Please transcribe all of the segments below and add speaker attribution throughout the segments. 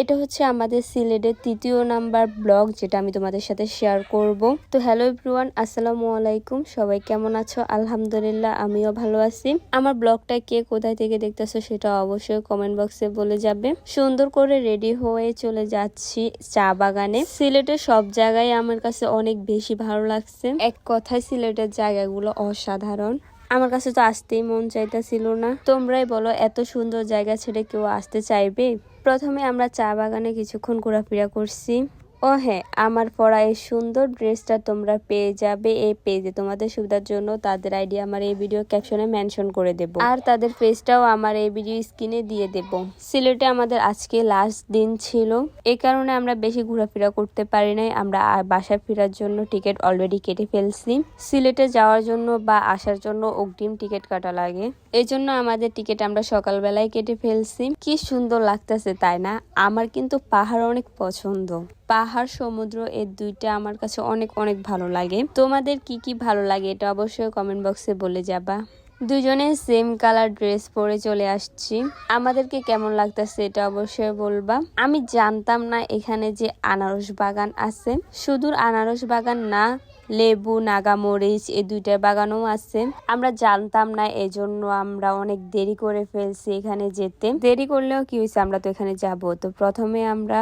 Speaker 1: এটা হচ্ছে আমাদের সিলেটের তৃতীয় নাম্বার ব্লগ, যেটা আমি তোমাদের সাথে শেয়ার করব। তো হ্যালো এভরিওয়ান আসসালামু আলাইকুম। সবাই কেমন আছো? আলহামদুলিল্লাহ, আমিও ভালো আছি। আমার ব্লগটা কে কোথায় থেকে দেখতেছো সেটা অবশ্যই কমেন্ট বক্সে বলে যাবে। সুন্দর করে রেডি হয়ে চলে যাচ্ছি চা বাগানে। সিলেটের সব জায়গায় আমার কাছে অনেক বেশি ভালো লাগছে। এক কথায় সিলেটের জায়গাগুলো অসাধারণ। আমার কাছে তো আসতেই মন চাইতেছিল না। তোমরাই বলো, এত সুন্দর জায়গা ছেড়ে কেউ আসতে চাইবে? প্রথমে আমরা চা বাগানে কিছুক্ষণ ঘোরাফেরা করছি। ও হ্যাঁ আমার পরা এই সুন্দর ড্রেসটা তোমরা পেয়ে যাবে এই পেজে। তোমাদের সুবিধার জন্য তাদের আইডি আমার এই ভিডিও ক্যাপশনে মেনশন করে দেব। আর তাদের ফেসটাও আমার এই ভিডিও স্ক্রিনে দিয়ে দেব। সিলেটে আমাদের আজকে লাস্ট দিন ছিল। এই কারণে আমরা বেশি ঘোরাফেরা করতে পারি নাই। আমরা বাসায় ফেরার জন্য টিকিট অলরেডি কেটে ফেলছি। সিলেটে যাওয়ার জন্য বা আসার জন্য অগ্রিম টিকিট কাটা লাগে। এই জন্য আমাদের টিকিট আমরা সকালবেলায় কেটে ফেলছি। কি সুন্দর লাগতেছে, তাই না? আমার কিন্তু পাহাড় অনেক পছন্দ। পাহাড়, সমুদ্র এই দুইটা আমার কাছে অনেক অনেক ভালো লাগে। তোমাদের কি কি ভালো লাগে এটা অবশ্যই কমেন্ট বক্সে বলে যাবা। দুজনে সেম কালার ড্রেস পরে চলে আসছি। আমাদেরকে কেমন লাগতেছে এটা অবশ্যই বলবা। আমি জানতাম না এখানে যে আনারস বাগান আছে। শুধু আনারস বাগান না, লেবু, নাগামরিচ এই দুইটা বাগানও আছে। আমরা জানতাম না এজন্য আমরা অনেক দেরি করে ফেলছি এখানে যেতে। দেরি করলেও কি হয়েছে? আমরা তো এখানে যাব। তো প্রথমে আমরা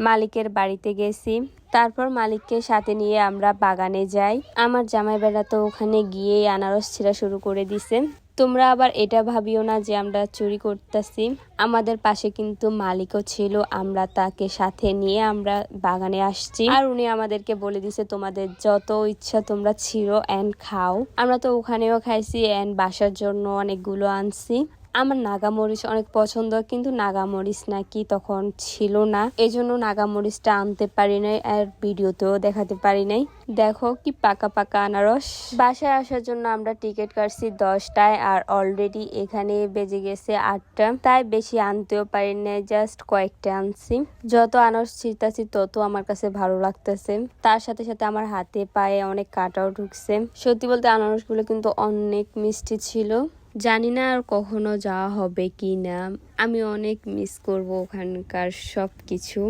Speaker 1: মালিকের বাড়িতে গেছি। তারপর মালিককে সাথে নিয়ে আমরা বাগানে যাই। আমার জামাই বেড়া তো ওখানে গিয়ে আনারস ছিঁড়া শুরু করে দিছে। তোমরা আবার এটা ভাবিও না যে আমরা চুরি করতেছি। আমাদের পাশে কিন্তু মালিকও ছিল, আমরা তাকে সাথে নিয়ে আমরা বাগানে আসছি। আর উনি আমাদেরকে বলে দিছে, তোমাদের যত ইচ্ছা তোমরা ছিঁড়ো অ্যান্ড খাও। আমরা তো ওখানেও খাইছি অ্যান্ড বাসার জন্য অনেকগুলো আনছি। আমার নাগামরিচ অনেক পছন্দ, কিন্তু নাগামরিচ নাকি তখন ছিল না। এই জন্য নাগামরিচটা আনতে পারি নাই আর ভিডিওতেও দেখাতে পারি নাই। দেখো কি পাকা পাকা আনারস। বাসায় আসার জন্য আমরা টিকিট কাটছি দশটায় আর অলরেডি এখানে বেজে গেছে আটটা। তাই বেশি আনতেও পারি নাই জাস্ট কয়েকটা আনছি। যত আনারস ছিঁড়তাছি, তত আমার কাছে ভালো লাগতেছে। তার সাথে সাথে আমার হাতে পায়ে অনেক কাটাও ঢুকছে। সত্যি বলতে আনারসগুলো কিন্তু অনেক মিষ্টি ছিল। জানি না আর কখনো যাওয়া হবে কি না। আমি অনেক মিস করব ওখানকার সব কিছু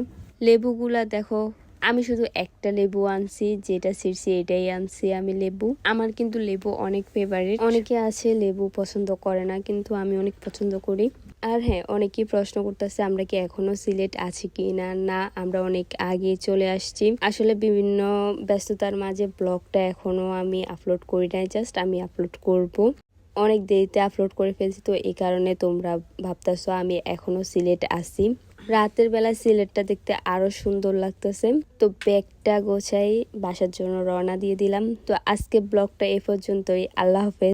Speaker 1: লেবুগুলা দেখো, আমি শুধু একটা লেবু আনছি, যেটা ছিঁড়ছি এটাই আনছি আমি লেবু। আমার কিন্তু লেবু অনেক ফেভারিট অনেকে আছে লেবু পছন্দ করে না, কিন্তু আমি অনেক পছন্দ করি। আর হ্যাঁ অনেকেই প্রশ্ন করতেছে, আমরা কি এখনও সিলেট আছি কি না? না, আমরা অনেক আগে চলে আসছি। আসলে বিভিন্ন ব্যস্ততার মাঝে ব্লগটা এখনও আমি আপলোড করি নাই জাস্ট আমি আপলোড করব। অনেক দেরিতে আপলোড করে ফেলছি, তো এই কারণে তোমরা ভাবতেছো আমি এখনও সিলেট আসি রাতের বেলা সিলেটটা দেখতে আরও সুন্দর লাগতেছে। তো ব্যাগটা গোছাই বাসার জন্য রওনা দিয়ে দিলাম। তো আজকে ব্লগটা এ পর্যন্তই। আল্লাহ হাফেজ।